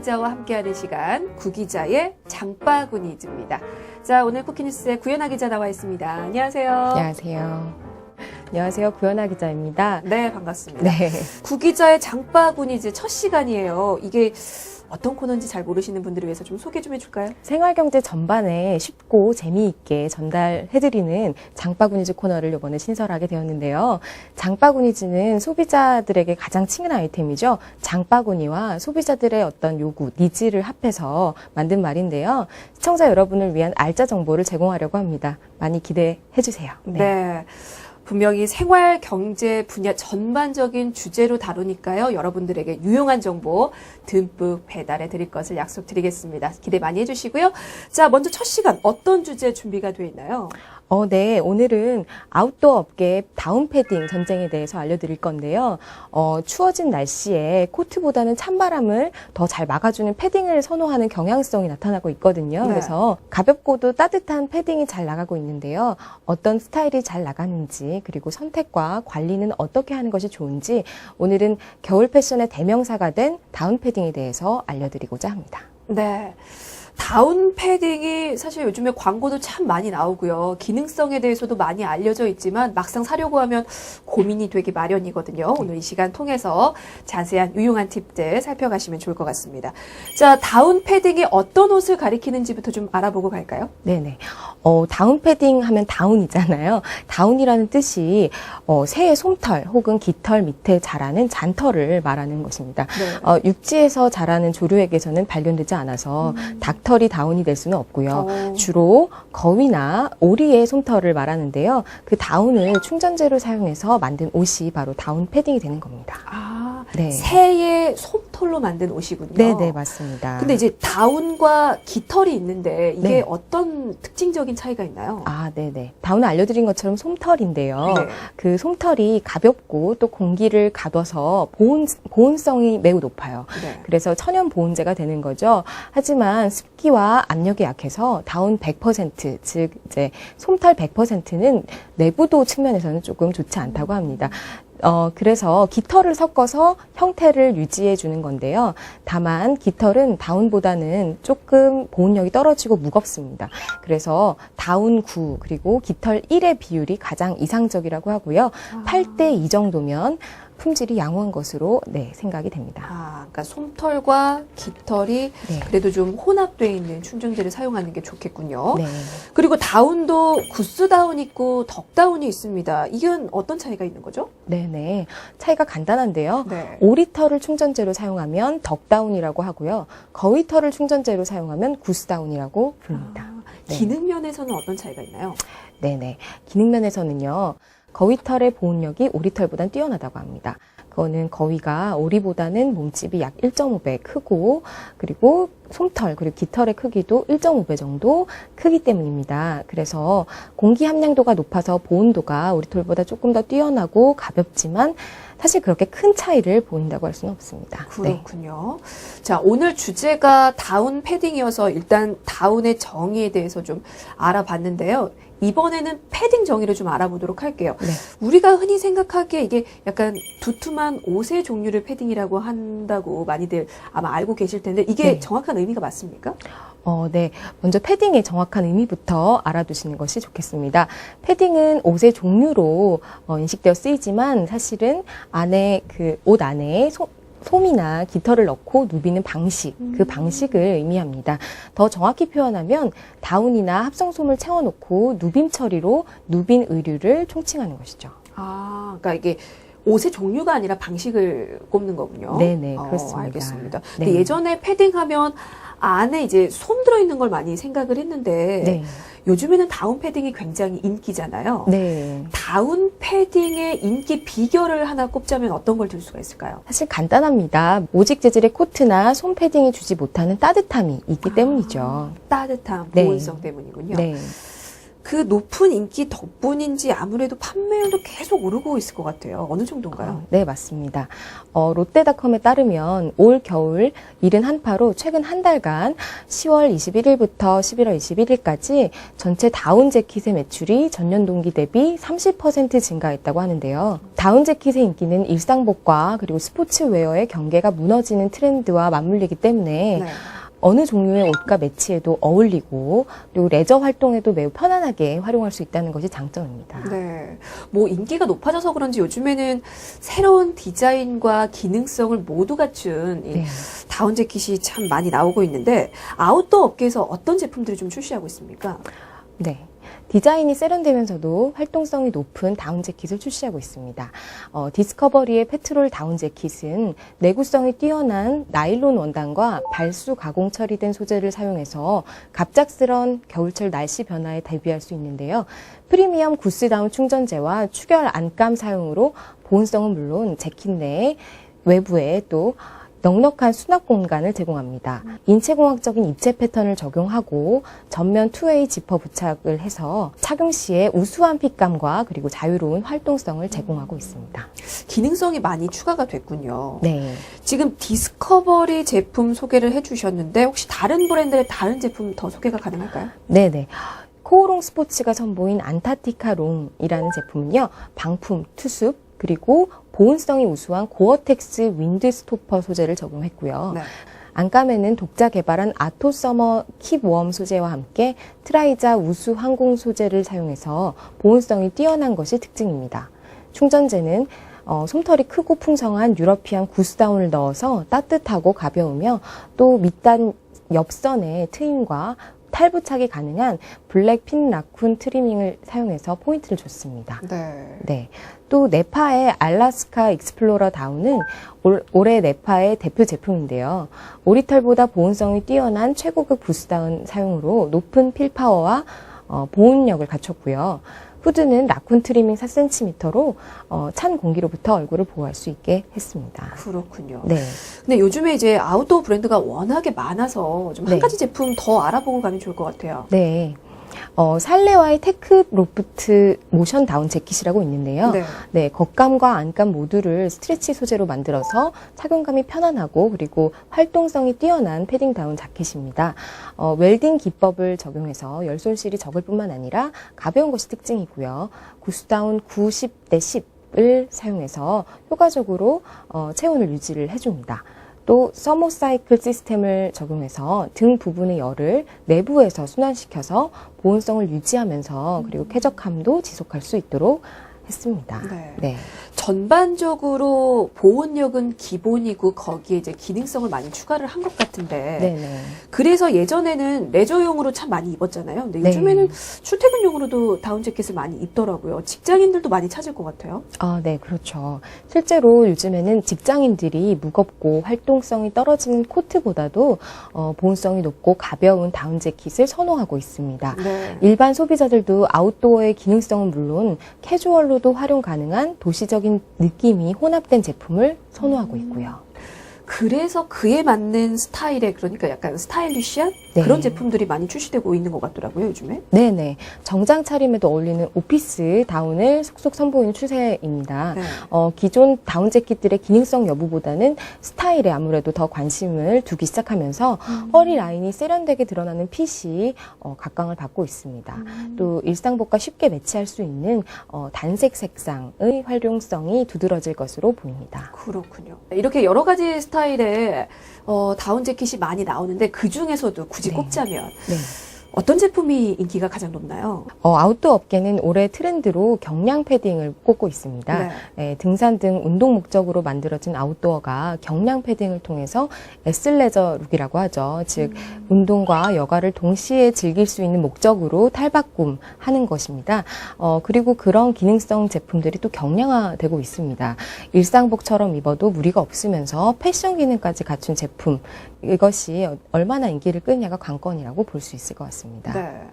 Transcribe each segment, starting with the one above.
기자와 함께하는 시간 구기자의 장바구니즈입니다. 자 오늘 쿠키뉴스에 구연아 기자 나와 있습니다. 안녕하세요. 안녕하세요. 안녕하세요. 구연아 기자입니다. 네 반갑습니다. 네. 구기자의 장바구니즈 첫 시간이에요. 이게 어떤 코너인지 잘 모르시는 분들을 위해서 좀 소개 좀 해줄까요? 생활경제 전반에 쉽고 재미있게 전달해드리는 장바구니즈 코너를 이번에 신설하게 되었는데요. 장바구니즈는 소비자들에게 가장 친근한 아이템이죠. 장바구니와 소비자들의 어떤 요구, 니즈를 합해서 만든 말인데요. 시청자 여러분을 위한 알짜 정보를 제공하려고 합니다. 많이 기대해주세요. 네. 분명히 생활 경제 분야 전반적인 주제로 다루니까요. 여러분들에게 유용한 정보 듬뿍 배달해 드릴 것을 약속드리겠습니다. 기대 많이 해주시고요. 자, 먼저 첫 시간 어떤 주제 준비가 되어 있나요? 어, 네. 오늘은 아웃도어 업계 다운 패딩 전쟁에 대해서 알려드릴 건데요. 어, 추워진 날씨에 코트보다는 찬바람을 더 잘 막아주는 패딩을 선호하는 경향성이 나타나고 있거든요. 네. 그래서 가볍고도 따뜻한 패딩이 잘 나가고 있는데요. 어떤 스타일이 잘 나가는지, 그리고 선택과 관리는 어떻게 하는 것이 좋은지, 오늘은 겨울 패션의 대명사가 된 다운 패딩에 대해서 알려드리고자 합니다. 네. 다운 패딩이 사실 요즘에 광고도 참 많이 나오고요. 기능성에 대해서도 많이 알려져 있지만 막상 사려고 하면 고민이 되기 마련이거든요. 오늘 이 시간 통해서 자세한 유용한 팁들 살펴가시면 좋을 것 같습니다. 자, 다운 패딩이 어떤 옷을 가리키는지부터 좀 알아보고 갈까요? 네네. 어, 다운 패딩 하면 다운이잖아요. 다운이라는 뜻이 어, 새의 솜털 혹은 깃털 밑에 자라는 잔털을 말하는 것입니다. 네. 어, 육지에서 자라는 조류에게서는 발견되지 않아서 닭털이 다운이 될 수는 없고요. 어. 주로 거위나 오리의 솜털을 말하는데요. 그 다운을 충전재로 사용해서 만든 옷이 바로 다운 패딩이 되는 겁니다. 아, 네. 새의 솜털로 만든 옷이군요. 네 네, 맞습니다. 근데 이제 다운과 깃털이 있는데 이게 네. 어떤 특징적인 차이가 있나요? 아, 네 네. 다운을 알려드린 것처럼 솜털인데요. 네. 그 솜털이 가볍고 또 공기를 가둬서 보온, 보온성이 매우 높아요. 네. 그래서 천연 보온재가 되는 거죠. 하지만 습 기와 압력에 약해서 다운 100%, 즉 이제 솜털 100%는 내부도 측면에서는 조금 좋지 않다고 합니다. 어, 그래서 깃털을 섞어서 형태를 유지해 주는 건데요. 다만 깃털은 다운보다는 조금 보온력이 떨어지고 무겁습니다. 그래서 다운 9 그리고 깃털 1의 비율이 가장 이상적이라고 하고요. 8대 2 정도면 품질이 양호한 것으로 네, 생각이 됩니다. 아, 그러니까 솜털과 깃털이 네. 그래도 좀 혼합되어 있는 충전재를 사용하는 게 좋겠군요. 네. 그리고 다운도 구스 다운 있고 덕 다운이 있습니다. 이건 어떤 차이가 있는 거죠? 네네. 차이가 간단한데요. 네. 오리털을 충전재로 사용하면 덕다운이라고 하고요. 거위털을 충전재로 사용하면 구스다운이라고 부릅니다. 아, 네. 기능 면에서는 어떤 차이가 있나요? 네네. 기능 면에서는요. 거위털의 보온력이 오리털보단 뛰어나다고 합니다. 그거는 거위가 오리보다는 몸집이 약 1.5배 크고 그리고 솜털 그리고 깃털의 크기도 1.5배 정도 크기 때문입니다. 그래서 공기 함량도가 높아서 보온도가 오리털보다 조금 더 뛰어나고 가볍지만 사실 그렇게 큰 차이를 보인다고 할 수는 없습니다. 네. 그렇군요. 자, 오늘 주제가 다운 패딩이어서 일단 다운의 정의에 대해서 좀 알아봤는데요. 이번에는 패딩 정의를 좀 알아보도록 할게요. 네. 우리가 흔히 생각하기에 이게 약간 두툼한 옷의 종류를 패딩이라고 한다고 많이들 아마 알고 계실 텐데 이게 네. 정확한 의미가 맞습니까? 어, 네. 먼저 패딩의 정확한 의미부터 알아두시는 것이 좋겠습니다. 패딩은 옷의 종류로 어, 인식되어 쓰이지만 사실은 안에 그 옷 안에 소, 솜이나 깃털을 넣고 누비는 방식, 그 방식을 의미합니다. 더 정확히 표현하면 다운이나 합성솜을 채워놓고 누빔 처리로 누빈 의류를 총칭하는 것이죠. 아, 그러니까 이게 옷의 종류가 아니라 방식을 꼽는 거군요. 네네, 어, 그렇습니다. 알겠습니다. 네. 예전에 패딩 하면 안에 이제 솜 들어있는 걸 많이 생각을 했는데 네. 요즘에는 다운 패딩이 굉장히 인기잖아요. 네. 다운 패딩의 인기 비결을 하나 꼽자면 어떤 걸 들 수가 있을까요? 사실 간단합니다. 오직 재질의 코트나 솜 패딩이 주지 못하는 따뜻함이 있기 때문이죠. 따뜻한 네. 보온성 때문이군요. 네. 그 높은 인기 덕분인지 아무래도 판매율도 계속 오르고 있을 것 같아요. 어느 정도인가요? 어, 네, 맞습니다. 어, 롯데닷컴에 따르면 올 겨울 71파로 최근 한 달간 10월 21일부터 11월 21일까지 전체 다운 재킷의 매출이 전년 동기 대비 30% 증가했다고 하는데요. 다운 재킷의 인기는 일상복과 그리고 스포츠웨어의 경계가 무너지는 트렌드와 맞물리기 때문에 네. 어느 종류의 옷과 매치해도 어울리고 그리고 레저 활동에도 매우 편안하게 활용할 수 있다는 것이 장점입니다. 네. 뭐 인기가 높아져서 그런지 요즘에는 새로운 디자인과 기능성을 모두 갖춘 이 네. 다운 재킷이 참 많이 나오고 있는데 아웃도어 업계에서 어떤 제품들이 좀 출시하고 있습니까? 네. 디자인이 세련되면서도 활동성이 높은 다운 재킷을 출시하고 있습니다. 어, 디스커버리의 페트롤 다운 재킷은 내구성이 뛰어난 나일론 원단과 발수 가공 처리된 소재를 사용해서 갑작스런 겨울철 날씨 변화에 대비할 수 있는데요. 프리미엄 구스다운 충전재와 추결 안감 사용으로 보온성은 물론 재킷 내에 외부에 또 넉넉한 수납 공간을 제공합니다. 인체공학적인 입체 패턴을 적용하고 전면 투웨이 지퍼 부착을 해서 착용 시에 우수한 핏감과 그리고 자유로운 활동성을 제공하고 있습니다. 기능성이 많이 추가가 됐군요. 네. 지금 디스커버리 제품 소개를 해주셨는데 혹시 다른 브랜드의 다른 제품 더 소개가 가능할까요? 네네. 코오롱 스포츠가 선보인 안타티카 롱이라는 제품은요, 방풍, 투습, 그리고 보온성이 우수한 고어텍스 윈드 스토퍼 소재를 적용했고요. 네. 안감에는 독자 개발한 아토서머 킵웜 소재와 함께 트라이자 우수 항공 소재를 사용해서 보온성이 뛰어난 것이 특징입니다. 충전재는 어, 솜털이 크고 풍성한 유러피안 구스다운을 넣어서 따뜻하고 가벼우며 또 밑단 옆선의 트임과 탈부착이 가능한 블랙 핀 라쿤 트리밍을 사용해서 포인트를 줬습니다. 네. 네. 또 네파의 알라스카 익스플로러 다운은 올, 올해 네파의 대표 제품인데요. 오리털보다 보온성이 뛰어난 최고급 부스다운 사용으로 높은 필파워와 어, 보온력을 갖췄고요. 후드는 라쿤 트리밍 4cm로 어, 찬 공기로부터 얼굴을 보호할 수 있게 했습니다. 그렇군요. 네. 근데 요즘에 이제 아웃도어 브랜드가 워낙에 많아서 좀한 네. 가지 제품 더 알아보고 가면 좋을 것 같아요. 네. 어, 살레와의 테크 로프트 모션 다운 재킷이라고 있는데요. 네. 네, 겉감과 안감 모두를 스트레치 소재로 만들어서 착용감이 편안하고 그리고 활동성이 뛰어난 패딩 다운 자켓입니다. 어, 웰딩 기법을 적용해서 열손실이 적을 뿐만 아니라 가벼운 것이 특징이고요. 구스다운 90대 10을 사용해서 효과적으로 어, 체온을 유지를 해줍니다. 또 서머 사이클 시스템을 적용해서 등 부분의 열을 내부에서 순환시켜서 보온성을 유지하면서 그리고 쾌적함도 지속할 수 있도록 했습니다. 네. 네. 전반적으로 보온력은 기본이고 거기에 이제 기능성을 많이 추가를 한 것 같은데 네네. 그래서 예전에는 레저용으로 참 많이 입었잖아요. 근데 네. 요즘에는 출퇴근용으로도 다운 재킷을 많이 입더라고요. 직장인들도 많이 찾을 것 같아요. 아, 네, 그렇죠. 실제로 요즘에는 직장인들이 무겁고 활동성이 떨어지는 코트보다도 어, 보온성이 높고 가벼운 다운 재킷을 선호하고 있습니다. 네. 일반 소비자들도 아웃도어의 기능성은 물론 캐주얼로 도 활용 가능한 도시적인 느낌이 혼합된 제품을 선호하고 있고요. 그래서 그에 맞는 스타일의 그러니까 약간 스타일리시한 네. 그런 제품들이 많이 출시되고 있는 것 같더라고요, 요즘에. 네네. 정장 차림에도 어울리는 오피스 다운을 속속 선보이는 추세입니다. 네. 어, 기존 다운 재킷들의 기능성 여부보다는 스타일에 아무래도 더 관심을 두기 시작하면서 허리 라인이 세련되게 드러나는 핏이 어, 각광을 받고 있습니다. 또 일상복과 쉽게 매치할 수 있는 어, 단색 색상의 활용성이 두드러질 것으로 보입니다. 그렇군요. 이렇게 여러 가지 스타일 의 어, 다운 재킷이 많이 나오는데 그 중에서도 굳이 네. 꼽자면 네. 어떤 제품이 인기가 가장 높나요? 어, 아웃도어 업계는 올해 트렌드로 경량 패딩을 꼽고 있습니다. 네. 예, 등산 등 운동 목적으로 만들어진 아웃도어가 경량 패딩을 통해서 에슬레저 룩이라고 하죠. 즉 운동과 여가를 동시에 즐길 수 있는 목적으로 탈바꿈하는 것입니다. 어, 그리고 그런 기능성 제품들이 또 경량화되고 있습니다. 일상복처럼 입어도 무리가 없으면서 패션 기능까지 갖춘 제품 이것이 얼마나 인기를 끄냐가 관건이라고 볼 수 있을 것 같습니다. 네.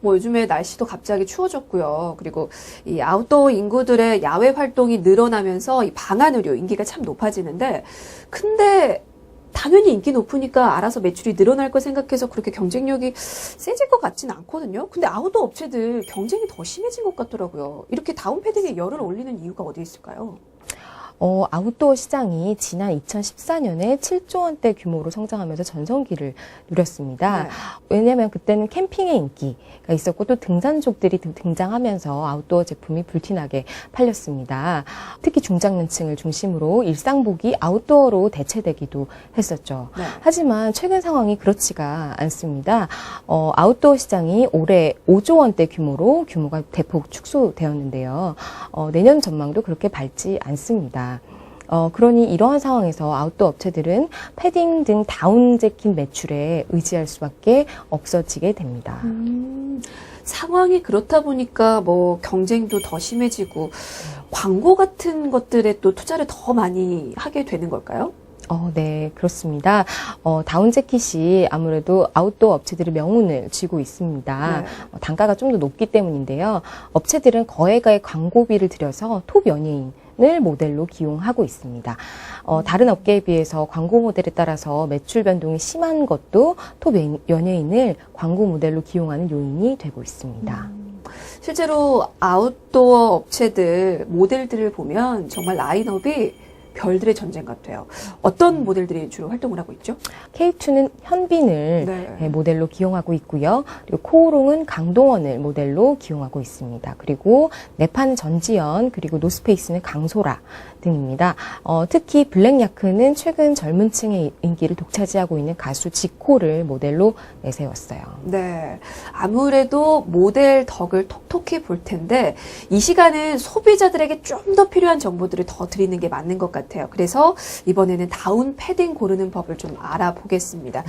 뭐 요즘에 날씨도 갑자기 추워졌고요. 그리고 이 아웃도어 인구들의 야외 활동이 늘어나면서 이 방한 의료 인기가 참 높아지는데 근데 당연히 인기 높으니까 알아서 매출이 늘어날 거 생각해서 그렇게 경쟁력이 세질 것 같지는 않거든요. 근데 아웃도어 업체들 경쟁이 더 심해진 것 같더라고요. 이렇게 다운 패딩에 열을 올리는 이유가 어디 있을까요? 어, 아웃도어 시장이 지난 2014년에 7조 원대 규모로 성장하면서 전성기를 누렸습니다. 네. 왜냐하면 그때는 캠핑의 인기가 있었고 또 등산족들이 등- 등장하면서 아웃도어 제품이 불티나게 팔렸습니다. 특히 중장년층을 중심으로 일상복이 아웃도어로 대체되기도 했었죠. 네. 하지만 최근 상황이 그렇지가 않습니다. 어, 아웃도어 시장이 올해 5조 원대 규모로 규모가 대폭 축소되었는데요. 어, 내년 전망도 그렇게 밝지 않습니다. 어, 그러니 이러한 상황에서 아웃도어 업체들은 패딩 등 다운 재킷 매출에 의지할 수밖에 없어지게 됩니다. 음, 상황이 그렇다 보니까 뭐 경쟁도 더 심해지고 광고 같은 것들에 또 투자를 더 많이 하게 되는 걸까요? 어, 네, 그렇습니다. 어, 다운 재킷이 아무래도 아웃도어 업체들의 명운을 쥐고 있습니다. 네. 어, 단가가 좀 더 높기 때문인데요. 업체들은 거액의 광고비를 들여서 톱 연예인 을 모델로 기용하고 있습니다. 어, 다른 업계에 비해서 광고 모델에 따라서 매출 변동이 심한 것도 톱 연- 연예인을 광고 모델로 기용하는 요인이 되고 있습니다. 실제로 아웃도어 업체들 모델들을 보면 정말 라인업이 별들의 전쟁 같아요. 어떤 모델들이 주로 활동을 하고 있죠? K2는 현빈을 네. 네, 모델로 기용하고 있고요. 그리고 코오롱은 강동원을 모델로 기용하고 있습니다. 그리고 네파는 전지현, 그리고 노스페이스는 강소라 등입니다. 어, 특히 블랙야크는 최근 젊은 층의 인기를 독차지하고 있는 가수 지코를 모델로 내세웠어요. 네. 아무래도 모델 덕을 톡톡히 볼 텐데 이 시간은 소비자들에게 좀 더 필요한 정보들을 더 드리는 게 맞는 것 같아요. 그래서 이번에는 다운 패딩 고르는 법을 좀 알아보겠습니다.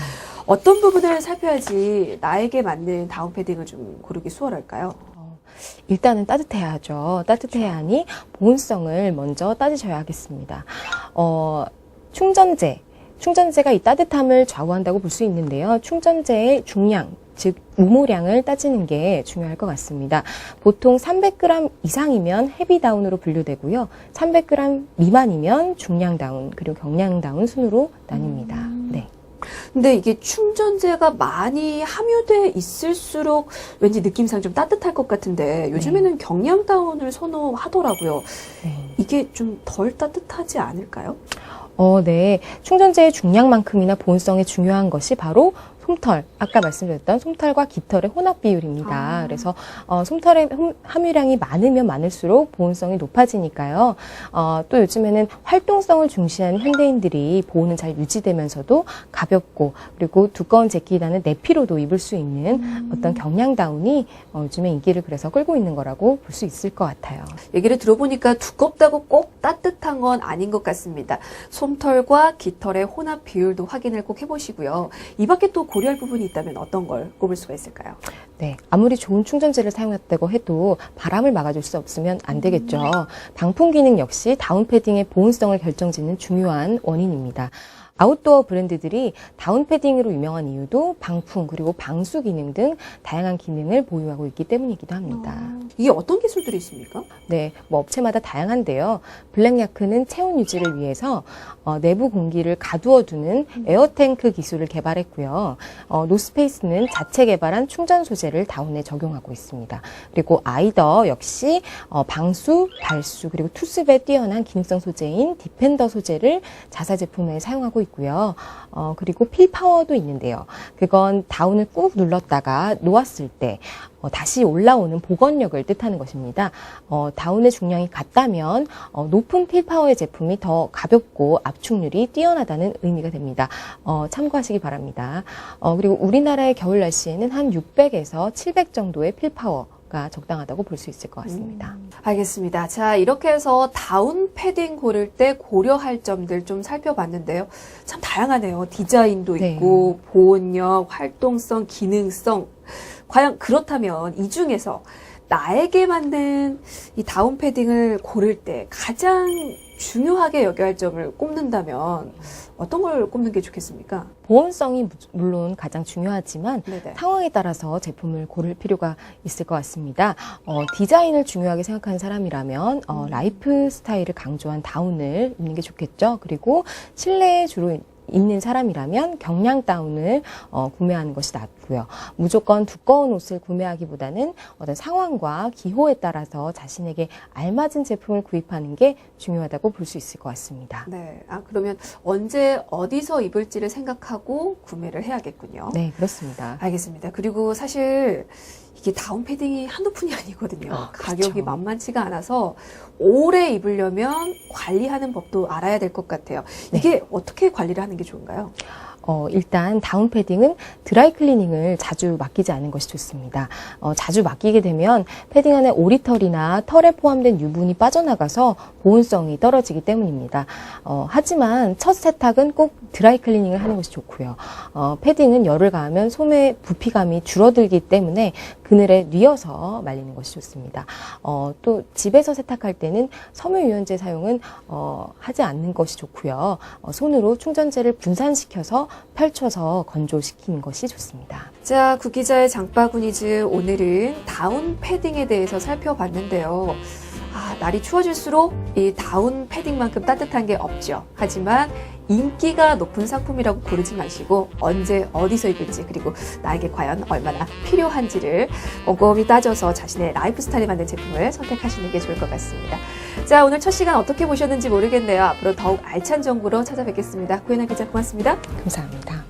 어떤 부분을 살펴야지 나에게 맞는 다운 패딩을 좀 고르기 수월할까요? 일단은 따뜻해야죠. 따뜻해야 하니 보온성을 먼저 따지셔야 하겠습니다. 어, 충전재. 충전재가 이 따뜻함을 좌우한다고 볼 수 있는데요. 충전재의 중량, 즉 우모량을 따지는 게 중요할 것 같습니다. 보통 300g 이상이면 헤비다운으로 분류되고요. 300g 미만이면 중량다운 그리고 경량다운 순으로 나뉩니다. 네. 근데 이게 충전재가 많이 함유돼 있을수록 왠지 느낌상 좀 따뜻할 것 같은데 요즘에는 경량 다운을 선호하더라고요. 네. 이게 좀 덜 따뜻하지 않을까요? 어, 네. 충전재의 중량만큼이나 보온성에 중요한 것이 바로 솜털, 아까 말씀드렸던 솜털과 깃털의 혼합 비율입니다. 아. 그래서 어, 솜털의 흠- 함유량이 많으면 많을수록 보온성이 높아지니까요. 어, 또 요즘에는 활동성을 중시하는 현대인들이 보온은 잘 유지되면서도 가볍고 그리고 두꺼운 재킷이라는 내피로도 입을 수 있는 어떤 경량 다운이 어, 요즘에 인기를 그래서 끌고 있는 거라고 볼 수 있을 것 같아요. 얘기를 들어보니까 두껍다고 꼭 따뜻한 건 아닌 것 같습니다. 솜털과 깃털의 혼합 비율도 확인을 꼭 해보시고요. 이 밖에 또 고 려할 부분이 있다면 어떤 걸 꼽을 수가 있을까요? 네, 아무리 좋은 충전재를 사용했다고 해도 바람을 막아줄 수 없으면 안 되겠죠. 방풍 기능 역시 다운 패딩의 보온성을 결정짓는 중요한 원인입니다. 아웃도어 브랜드들이 다운 패딩으로 유명한 이유도 방풍 그리고 방수 기능 등 다양한 기능을 보유하고 있기 때문이기도 합니다. 이게 어떤 기술들이 있습니까? 네, 뭐 업체마다 다양한데요. 블랙 야크는 체온 유지를 위해서 어, 내부 공기를 가두어 두는 에어탱크 기술을 개발했고요. 어, 노스페이스는 자체 개발한 충전 소재를 다운에 적용하고 있습니다. 그리고 아이더 역시 어, 방수, 발수 그리고 투습에 뛰어난 기능성 소재인 디펜더 소재를 자사 제품에 사용하고 있 고요. 어, 그리고 필 파워도 있는데요. 그건 다운을 꾹 눌렀다가 놓았을 때 어, 다시 올라오는 복원력을 뜻하는 것입니다. 어, 다운의 중량이 같다면 어, 높은 필파워의 제품이 더 가볍고 압축률이 뛰어나다는 의미가 됩니다. 어, 참고하시기 바랍니다. 어, 그리고 우리나라의 겨울 날씨에는 한 600에서 700 정도의 필파워 가 적당하다고 볼 수 있을 것 같습니다. 알겠습니다. 자, 이렇게 해서 다운 패딩 고를 때 고려할 점들 좀 살펴봤는데요. 참 다양하네요. 디자인도 네. 있고, 보온력, 활동성, 기능성. 과연 그렇다면 이 중에서 나에게 맞는 이 다운 패딩을 고를 때 가장 중요하게 여겨야 할 점을 꼽는다면 어떤 걸 꼽는 게 좋겠습니까? 보온성이 무- 물론 가장 중요하지만 네네. 상황에 따라서 제품을 고를 필요가 있을 것 같습니다. 어, 디자인을 중요하게 생각하는 사람이라면 어, 라이프 스타일을 강조한 다운을 입는 게 좋겠죠. 그리고 실내에 주로 있는 사람이라면 경량 다운을 어, 구매하는 것이 낫고요. 무조건 두꺼운 옷을 구매하기보다는 어떤 상황과 기호에 따라서 자신에게 알맞은 제품을 구입하는 게 중요하다고 볼 수 있을 것 같습니다. 네. 아, 그러면 언제 어디서 입을지를 생각하고 구매를 해야겠군요. 네, 그렇습니다. 알겠습니다. 그리고 사실 이게 다운 패딩이 한두 푼이 아니거든요. 아, 가격이 그렇죠. 만만치가 않아서 오래 입으려면 관리하는 법도 알아야 될 것 같아요. 네. 이게 어떻게 관리를 하는 게 좋은가요? 어, 일단 다운 패딩은 드라이 클리닝을 자주 맡기지 않는 것이 좋습니다. 어, 자주 맡기게 되면 패딩 안에 오리털이나 털에 포함된 유분이 빠져나가서 보온성이 떨어지기 때문입니다. 어, 하지만 첫 세탁은 꼭 드라이 클리닝을 하는 것이 좋고요. 어, 패딩은 열을 가하면 소매 부피감이 줄어들기 때문에 그늘에 뉘어서 말리는 것이 좋습니다. 어, 또 집에서 세탁할 때는 섬유유연제 사용은 어, 하지 않는 것이 좋고요. 어, 손으로 충전재를 분산시켜서 펼쳐서 건조시키는 것이 좋습니다. 자, 구기자의 장바구니즈 오늘은 다운 패딩에 대해서 살펴봤는데요. 아, 날이 추워질수록 이 다운 패딩만큼 따뜻한 게 없죠. 하지만 인기가 높은 상품이라고 고르지 마시고 언제 어디서 입을지 그리고 나에게 과연 얼마나 필요한지를 꼼꼼히 따져서 자신의 라이프 스타일에 맞는 제품을 선택하시는 게 좋을 것 같습니다. 자, 오늘 첫 시간 어떻게 보셨는지 모르겠네요. 앞으로 더욱 알찬 정보로 찾아뵙겠습니다. 고현아 기자 고맙습니다. 감사합니다.